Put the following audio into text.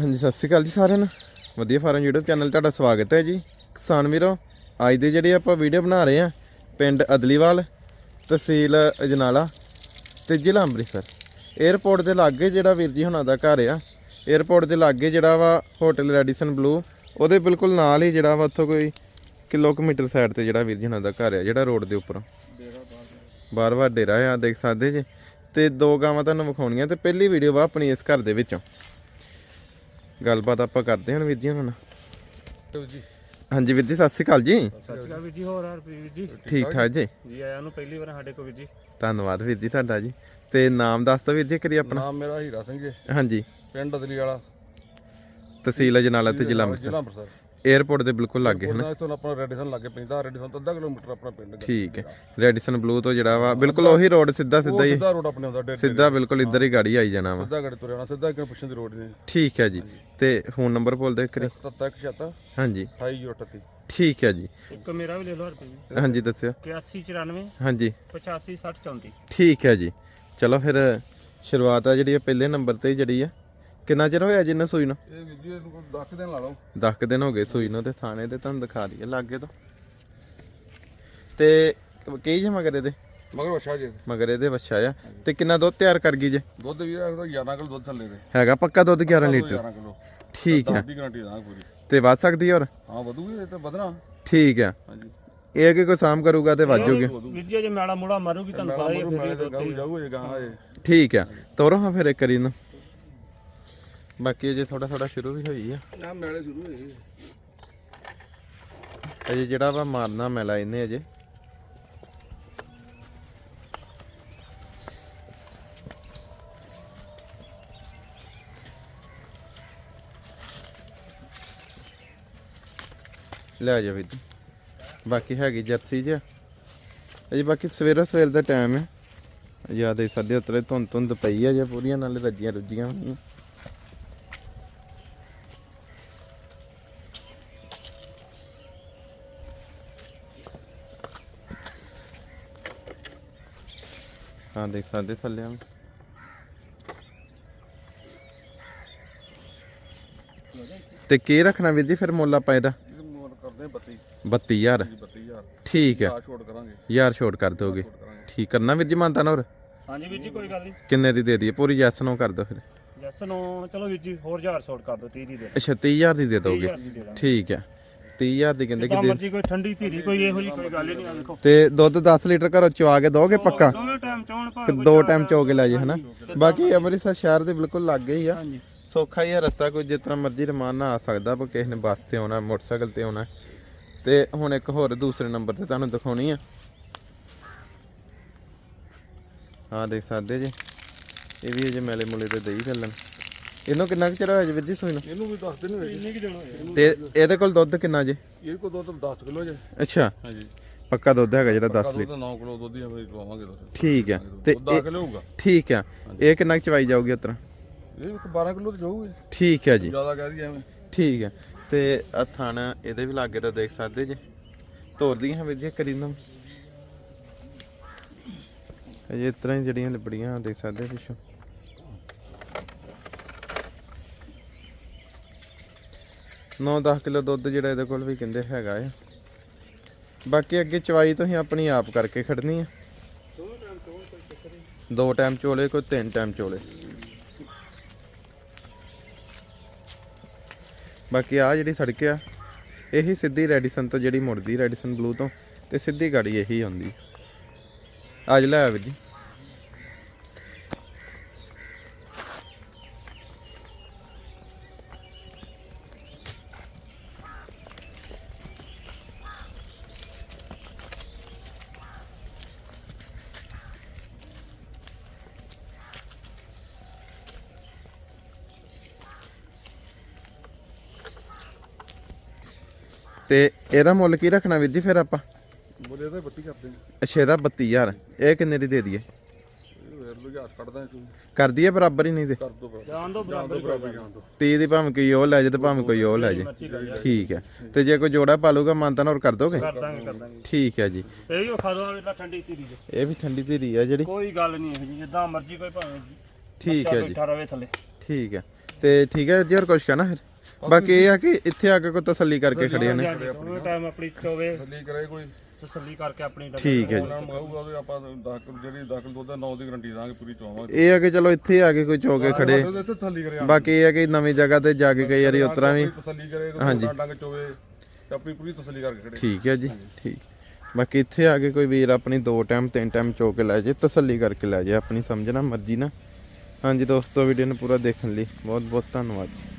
ਹਾਂਜੀ, ਸਤਿ ਸ਼੍ਰੀ ਅਕਾਲ ਜੀ ਸਾਰਿਆਂ ਨੂੰ। ਵਧੀਆ ਫਾਰਮ YouTube ਚੈਨਲ ਤੁਹਾਡਾ ਸਵਾਗਤ ਹੈ ਜੀ। ਕਿਸਾਨ ਵੀਰੋ, ਅੱਜ ਦੇ ਜਿਹੜੇ ਆਪਾਂ ਵੀਡੀਓ ਬਣਾ ਰਹੇ ਆ ਪਿੰਡ ਅਦਲੀਵਾਲ, ਤਹਿਸੀਲ ਅਜਨਾਲਾ ਤੇ ਜ਼ਿਲ੍ਹਾ ਅੰਮ੍ਰਿਤਸਰ। 에ਅਰਪੋਰਟ ਦੇ ਲਾਗੇ ਜਿਹੜਾ ਵੀਰ ਜੀ ਹੁਣਾਂ ਦਾ ਘਰ ਆ 에ਅਰਪੋਰਟ ਦੇ ਲਾਗੇ ਜਿਹੜਾ ਵਾ ਹੋਟਲ ਰੈਡੀਸਨ ਬਲੂ ਉਹਦੇ ਬਿਲਕੁਲ ਨਾਲ ਹੀ ਜਿਹੜਾ ਵਾ ਉੱਥੋਂ ਕੋਈ ਕਿਲੋਮੀਟਰ ਸਾਈਡ ਤੇ ਜਿਹੜਾ ਵੀਰ ਜੀ ਹੁਣਾਂ ਦਾ ਘਰ ਆ, ਜਿਹੜਾ ਰੋਡ ਦੇ ਉੱਪਰ। ਬਾਰ-ਬਾਰ ਡੇਰਾ ਆ, ਦੇਖ ਸਕਦੇ ਜੇ। ਤੇ ਦੋ ਗਾਵਾਂ ਤੁਹਾਨੂੰ ਵਿਖਾਉਣੀਆਂ ਤੇ ਪਹਿਲੀ ਵੀਡੀਓ ਵਾ ਆਪਣੀ ਇਸ ਘਰ ਦੇ ਵਿੱਚੋਂ। ਗੱਲਬਾਤ ਆਪਾਂ ਕਰਦੇ ਹਾਂ ਵੀਰ ਜੀ ਹੁਣ ਜੀ। ਹਾਂਜੀ ਵੀਰ ਜੀ ਸਤਿ ਸ਼੍ਰੀ ਅਕਾਲ ਜੀ। ਸਤਿ ਸ਼੍ਰੀ ਅਕਾਲ ਵੀਰ ਜੀ ਹੋਰ ਹਰ ਵੀਰ ਜੀ। ਠੀਕ ਠਾਕ ਜੀ? ਜੀ ਆਇਆਂ ਨੂੰ ਪਹਿਲੀ ਵਾਰ ਸਾਡੇ ਕੋਲ ਵੀਰ ਜੀ। ਧੰਨਵਾਦ ਵੀਰ ਜੀ ਤੁਹਾਡਾ ਜੀ। ਤੇ ਨਾਮ ਦੱਸ ਦਿਓ ਵੀਰ ਜੀ ਕਰੀ ਆਪਣਾ। ਨਾਮ ਮੇਰਾ ਹੀਰਾ ਸਿੰਘ ਜੀ। ਹਾਂਜੀ। ਪਿੰਡ ਅਦਲੀ ਵਾਲਾ ਤਹਿਸੀਲ ਅਜਨਾਲਾ ਤੇ ਜ਼ਿਲ੍ਹਾ ਅੰਮ੍ਰਿਤਸਰ। 에ਅਰਪੋਰਟ ਦੇ ਬਿਲਕੁਲ ਲਾਗੇ ਹਨਾ? ਉਹਨਾਂ ਇੱਥੋਂ ਆਪਣਾ ਰੈਡੀਸਨ ਲੱਗੇ ਪੈਂਦਾ ਰੈਡੀਸਨ ਤੋਂ ਅੱਧਾ ਕਿਲੋਮੀਟਰ ਆਪਣਾ ਪਿੰਡ। ਠੀਕ ਹੈ। ਰੈਡੀਸਨ ਬਲੂ ਤੋਂ ਜਿਹੜਾ ਵਾ ਬਿਲਕੁਲ ਉਹੀ ਰੋਡ ਸਿੱਧਾ ਸਿੱਧਾ ਹੀ ਸਿੱਧਾ ਰੋਡ ਆਪਣੇ ਆਉਂਦਾ ਡੇਢ ਸਿੱਧਾ ਬਿਲਕੁਲ ਇੱਧਰ ਹੀ ਗਾੜੀ ਆਈ ਜਾਣਾ ਵਾ। ਸਿੱਧਾ ਗੱਡੀ ਤੁਰਿਆ ਆਉਣਾ ਸਿੱਧਾ ਕਿਉਂ ਪੁੱਛਣ ਦੀ ਰੋਡ ਨਹੀਂ। ਠੀਕ ਹੈ ਜੀ। ਤੇ ਫੋਨ ਨੰਬਰ ਬੋਲ ਦਿਓ ਕਰੀ 77 ਹਾਂਜੀ। 2838 ਠੀਕ ਹੈ ਜੀ। ਇੱਕ ਮੇਰਾ ਵੀ ਲੈ ਲਓ ਹਰ ਵੀਰ ਹਾਂਜੀ ਦੱਸਿਓ। 8194 ਹਾਂਜੀ। 85 60 34 ਠੀਕ ਹੈ ਜੀ। ਚਲੋ ਫਿਰ ਸ਼ੁਰੂਆਤ ਆ ਜਿਹੜੀ ਪਹਿਲੇ ਨੰਬਰ ਤੇ ਹੀ ਜਿਹੜੀ ਆ। ਕਿੰਨਾ ਚਿਰ ਹੋਇਆ ਜਿੰਨਾ ਸੂਈ ਨੂੰ? ਇਹ ਵੀਰ ਜੀ ਇਹਨੂੰ 10 ਦਿਨ ਲਾ ਲਓ। 10 ਕੁ ਦਿਨ ਹੋ ਗਏ ਸੂਈ ਨੂੰ ਤੇ ਥਾਣੇ ਤੇ ਤੁਹਾਨੂੰ ਦਿਖਾ ਦਈਏ ਲਾਗੇ ਤੋਂ। ਤੇ ਕਈ ਜੇ ਮਗਰ ਇਹਦੇ? ਮਗਰ ਵਛਾ ਜੀ। ਮਗਰ ਇਹਦੇ ਬੱਚਾ ਆ। ਤੇ ਕਿੰਨਾ ਦੁੱਧ ਤਿਆਰ ਕਰ ਗਈ ਜੇ? ਦੁੱਧ ਵੀ ਇਹਦਾ 11 ਕਿਲੋ ਦੁੱਧ ਥੱਲੇ ਦੇ ਹੈਗਾ ਪੱਕਾ ਦੁੱਧ 11 ਲੀਟਰ? 11 ਕਿਲੋ। ਠੀਕ ਹੈ ਦੀ ਗਾਰੰਟੀ ਦਾਂ ਪੂਰੀ। ਤੇ ਵੱਧ ਸਕਦੀ ਹੋਰ? ਹਾਂ ਵਧੂਗੀ ਇਹ ਤਾਂ ਵਧਣਾ। ਠੀਕ ਹੈ ਹਾਂਜੀ। ਇਹ ਕਿ ਕੋਈ ਸਾਮ ਕਰੂਗਾ ਤੇ ਵੱਧ ਜਾਊਗੀ ਵੀਰ ਜੀ ਜੇ ਮੈਲਾ ਮੂੜਾ ਮਾਰੂਗੀ ਤੁਹਾਨੂੰ ਪਤਾ ਹੀ ਹੈ ਮੈਂ ਫਿਰ ਤਾਂ ਗਾਉਂ ਜਾਊ ਇਹ ਗਾਂ ਇਹ। ਠੀਕ ਹੈ ਤੋਰੋ ਹਾਂ ਫਿਰ ਇੱਕ ਕਰੀ ਨੂੰ ਬਾਕੀ ਅਜੇ ਥੋੜਾ ਥੋੜਾ ਸ਼ੁਰੂ ਵੀ ਹੋਈ ਆ। ਨਾ ਮੈਲੇ ਸ਼ੁਰੂ ਹੋਏ ਅਜੇ ਜਿਹੜਾ ਵਾ ਮਾਰਨਾ ਮੈਲਾ ਇਹਨੇ ਅਜੇ। ਲੈ ਜਾ ਵੀ ਬਾਕੀ ਹੈਗੀ ਜਰਸੀ ਜਿਹਾ। ਅਜੇ ਬਾਕੀ ਸਵੇਰੋ ਸਵੇਰ ਦਾ ਟਾਈਮ ਹੈ ਯਾਦ ਹੈ ਸਾਡੇ ਉਤਰੇ ਧੁੰਦ ਧੁੰਦ ਪਈ ਆ ਜੇ ਪੂਰੀਆਂ ਨਾਲ ਰੱਜੀਆਂ ਰੁੱਜੀਆਂ ਹੋਈਆਂ ਹਾਂ ਦੇਖ ਸਕਦੇ ਥੱਲੇ ਆ ਤੇ ਕੀ ਰੱਖਣਾ ਵੀਰ ਜੀ ਫਿਰ ਮੁੱਲ ਆਪਾਂ ਇਹਦਾ? ਇਹ ਮੋਰ ਕਰਦੇ 32 32000 32000 ਠੀਕ ਹੈ ਆ ਛੋੜ ਕਰਾਂਗੇ। ਯਾਰ ਛੋਟ ਕਰ ਦੋਗੇ। ਠੀਕ ਕਰਨਾ ਵੀਰ ਜੀ ਮੰਨਤਾ ਨਾ ਹੋਰ? ਹਾਂਜੀ ਵੀਰ ਜੀ ਕੋਈ ਗੱਲ ਨਹੀਂ। ਕਿੰਨੇ ਦੀ ਦੇ ਦਈਏ? ਪੂਰੀ ਜੈਸ ਨੂੰ ਕਰ ਦੋ ਫਿਰ। ਜੱਸ ਨੂੰ ਚਲੋ ਵੀਰ ਜੀ ਹੋਰ 1000 ਛੋਟ ਕਰ ਦਿਓ 30 ਦੀ ਦੇ ਅੱਛਾ 30000 ਦੀ ਦੇ ਦੋਗੇ। 30000 ਦੀ ਦੇ ਦਾਂਗੇ। ਠੀਕ ਹੈ 30000 ਦੀ ਕਹਿੰਦੇ ਕਿ ਤਾਂ ਦੇ ਮਰਜ਼ੀ ਕੋਈ ਠੰਡੀ ਧੀਰੀ ਕੋਈ ਇਹੋ ਜੀ ਕੋਈ ਗੱਲ ਹੀ ਨਹੀਂ ਆ ਦੇਖੋ ਤੇ ਦੁੱਧ 10 ਲੀਟਰ ਘਰੋਂ ਚਵਾ ਕੇ ਦੋਗੇ ਪੱਕਾ? ਦੋਵੇਂ ਟਾਈਮ ਚੋਣ ਕਿ ਦੋ ਟਾਈਮ ਚੋ ਕੇ ਲੈ ਜੇ ਹਨਾ? ਬਾਕੀ ਅੰਮ੍ਰਿਤਸਰ ਸ਼ਹਿਰ ਦੇ ਬਿਲਕੁਲ ਲਾਗੇ ਹੀ ਆ। ਹਾਂਜੀ। ਸੌਖਾ ਹੀ ਆ ਰਸਤਾ ਕੋਈ ਜਿਸ ਤਰ੍ਹਾਂ ਮਰਜ਼ੀ ਰਮਾਨ ਨਾਲ ਆ ਸਕਦਾ ਪਰ ਕਿਸੇ ਨੇ ਬੱਸ ਤੇ ਆਉਣਾ ਮੋਟਰਸਾਈਕਲ ਤੇ ਆਉਣਾ। ਤੇ ਹੁਣ ਇੱਕ ਹੋਰ ਦੂਸਰੇ ਨੰਬਰ ਤੇ ਤੁਹਾਨੂੰ ਦਿਖਾਉਣੀ ਆ। ਹਾਂ ਦੇਖ ਸਕਦੇ ਜੀ। ਇਹ ਵੀ ਅਜੇ ਮੇਲੇ ਮੁਲੇ ਤੇ ਦਈ ਚੱਲਣ। ਇਹਨੂੰ ਕਿੰਨਾ ਕੁ ਚਿਰ ਹੋਇਆ ਜੀ ਵੀਰ ਜੀ ਸੂਈ ਨੂੰ? ਇਹਨੂੰ ਵੀ ਦੱਸ ਦਿਨ ਹੋਏ ਇੰਨੇ ਕਿ ਹੋਇਆ ਤੇ ਇਹਦੇ ਕੋਲ ਦੁੱਧ ਕਿੰਨਾ ਜੇ? ਇਹ ਕੋ ਦੁੱਧ 10 ਕਿਲੋ ਜੇ। ਅੱਛਾ। ਹਾਂਜੀ। ਪੱਕਾ ਦੁੱਧ ਹੈਗਾ ਜਿਹੜਾ 10 ਦੁੱਧ ਲੀਟਰ। 9 ਕਿਲੋ ਦੁੱਧ ਹੀ ਅਸੀਂ ਲਵਾਵਾਂਗੇ ਦੱਸ ਠੀਕ ਹੈ ਤੇ ਉਹ 10 ਇਹ- ਕਿਲੋ ਹੋਊਗਾ। ਠੀਕ ਆ। ਇਹ ਕਿੰਨਾ ਕੁ ਚਵਾਈ ਜਾਊਗੀ ਉਤਰਾ ਇਹ ਇੱਕ 12 ਕਿਲੋ ਤੇ ਜਾਊਗੀ। ਠੀਕ ਹੈ ਜੀ। ਜ਼ਿਆਦਾ ਕਹਿ ਦਈਏ ਐਵੇਂ। ਠੀਕ ਹੈ ਤੇ ਆ ਥਣ ਇਹਦੇ ਵੀ ਲਾਗੇ ਤਾਂ ਦੇਖ ਸਕਦੇ ਜੇ। ਤੋਰਦੀਆਂ ਹਾਂ ਵੀਰ ਜੀ ਕਰੀ ਨੂੰ ਅਜੇ ਇਸ ਤਰ੍ਹਾਂ ਹੀ ਜਿਹੜੀਆਂ ਲਿਬੜੀਆਂ ਦੇਖ ਸਕਦੇ ਪਿੱਛੋਂ। ਨੌ 10 ਕਿਲੋ ਦੁੱਧ ਜਿਹੜਾ ਇਹਦੇ ਕੋਲ ਵੀ ਕਹਿੰਦੇ ਹੈਗਾ ਆ। ਬਾਕੀ ਅੱਗੇ ਚਵਾਈ ਤੁਸੀਂ ਆਪਣੀ ਆਪ ਕਰਕੇ ਖੜਨੀ ਆ। ਦੋ ਟਾਈਮ ਚੋਲੇ, ਕੋਈ ਤਿੰਨ ਟਾਈਮ ਚੋਲੇ। ਬਾਕੀ ਆ ਜਿਹੜੀ ਸੜਕ ਆ, ਇਹੀ ਸਿੱਧੀ ਰੈਡੀਸਨ ਤੋਂ ਜਿਹੜੀ ਮੁੜਦੀ, ਰੈਡੀਸਨ ਬਲੂ ਤੋਂ, ਤੇ ਸਿੱਧੀ ਗਾੜੀ ਇਹੀ ਆਉਂਦੀ। ਅੱਜ ਲੈ ਆ ਵੀਰ ਜੀ। ਤੇ ਇਹਦਾ ਮੁੱਲ ਕੀ ਰੱਖਣਾ ਵੀਰ ਜੀ ਫਿਰ ਆਪਾਂ? ਬੋਲੇ ਤਾਂ ਬੱਤੀ ਕਰਦੇ ਨੇ ਅੱਛਾ ਇਹਦਾ 32000 ਇਹ ਕਿੰਨੇ ਦੀ ਦੇ ਦਈਏ? ਇਹ ਵੇਰ ਲੋ ਹਜ਼ਾਰ ਕੱਢਦਾ ਤੂੰ ਕਰ ਦਈਏ ਬਰਾਬਰ ਹੀ ਨਹੀਂ ਤੇ? ਕਰ ਦੋ ਬਰਾਬਰ। ਜਾਣ ਦੋ ਬਰਾਬਰ ਹੀ ਦਿਓ। ਜਾਣ ਦੋ। 30 ਦੀ ਭਾਵੇਂ ਕੋਈ ਉਹ ਲੈ ਜੇ ਤੇ ਭਾਵੇਂ ਕੋਈ ਉਹ ਲੈ ਜੇ ਮਰਜ਼ੀ ਕਰ ਦਿਓ। ਠੀਕ ਹੈ। ਤੇ ਜੇ ਕੋਈ ਜੋੜਾ ਪਾਲੂਗਾ ਮੰਨਤਾ ਹੋਰ ਕਰ ਦੋਗੇ? ਕਰ ਦਾਂਗੇ ਕਰ ਦਾਂਗੇ। ਠੀਕ ਹੈ ਜੀ। ਇਹ ਵੀ ਖਾ ਦੋ ਇਹਦਾ ਠੰਡੀ ਧੀਰੀ ਜੇ ਇਹ ਵੀ ਠੰਡੀ ਧੀਰੀ ਆ ਜਿਹੜੀ। ਕੋਈ ਗੱਲ ਨਹੀਂ ਇਹੋ ਜੀ ਜਿੱਦਾਂ ਮਰਜ਼ੀ ਕੋਈ ਭਾਵੇਂ ਠੀਕ ਹੈ ਜੀ। ਬੈਠਾ ਰਵੇ ਥੱਲੇ। ਠੀਕ ਹੈ। ਤੇ ਠੀਕ ਹੈ ਜੀ ਹੋਰ ਕੁਝ ਕਹਿਣਾ ਫਿਰ? ਬਾਕੀ ਇਹ ਆ ਕਿ ਇੱਥੇ ਆ ਕੇ ਕੋਈ ਤਸੱਲੀ ਕਰਕੇ ਖੜੇ ਨੇ। ਦੋਵੇਂ ਟਾਈਮ ਆਪਣੀ ਚੋਵੇ ਥੱਲੇ ਕਰੇ ਕੋਈ। ਤਸੱਲੀ ਕਰਕੇ ਆਪਣੀ ਠੀਕ ਹੈ ਜੀ। ਉਹਨਾਂ ਮੰਗਾਊਗਾ ਉਹਦੇ ਆਪਾਂ 10 ਕਿਲੋ ਜਿਹੜੀ 10 ਕਿਲੋ ਦੁੱਧ ਦਾ 9 ਦੀ ਗਰੰਟੀ ਦਾਂਗੇ ਪੂਰੀ ਚੋਵਾਂਗੇ ਇਹ ਆ ਕਿ ਚਲੋ ਇੱਥੇ ਆ ਕੇ ਕੋਈ ਚੋਕੇ ਖੜੇ। ਉਹਦੇ ਇੱਥੇ ਥੱਲੀ ਕਰੇ ਬਾਕੀ ਇਹ ਆ ਕਿ ਨਵੀਂ ਜਗ੍ਹਾ ਤੇ ਜਾ ਕੇ ਕਈ ਵਾਰੀ ਉਤਰਾ ਵੀ ਤਸੱਲੀ ਕਰੇ ਹਾਂਜੀ। ਡੰਗ ਚੋਵੇ ਤੇ ਆਪਣੀ ਪੂਰੀ ਤਸੱਲੀ ਕਰਕੇ ਖੜੇ। ਠੀਕ ਹੈ ਜੀ ਠੀਕ। ਬਾਕੀ ਇੱਥੇ ਆ ਕੇ ਕੋਈ ਵੀਰ ਆਪਣੀ ਦੋ ਟਾਈਮ ਤਿੰਨ ਟਾਈਮ ਚੋ ਕੇ ਲੈ ਜੇ ਤਸੱਲੀ ਕਰਕੇ ਲੈ ਜੇ ਆਪਣੀ ਸਮਝਣਾ ਮਰਜ਼ੀ ਨਾ। ਹਾਂਜੀ ਦੋਸਤੋ ਵੀਡੀਓ ਨੂੰ ਪੂਰਾ ਦੇਖਣ ਲਈ ਬਹੁਤ ਬਹੁਤ ਧੰਨਵਾਦ ਜੀ।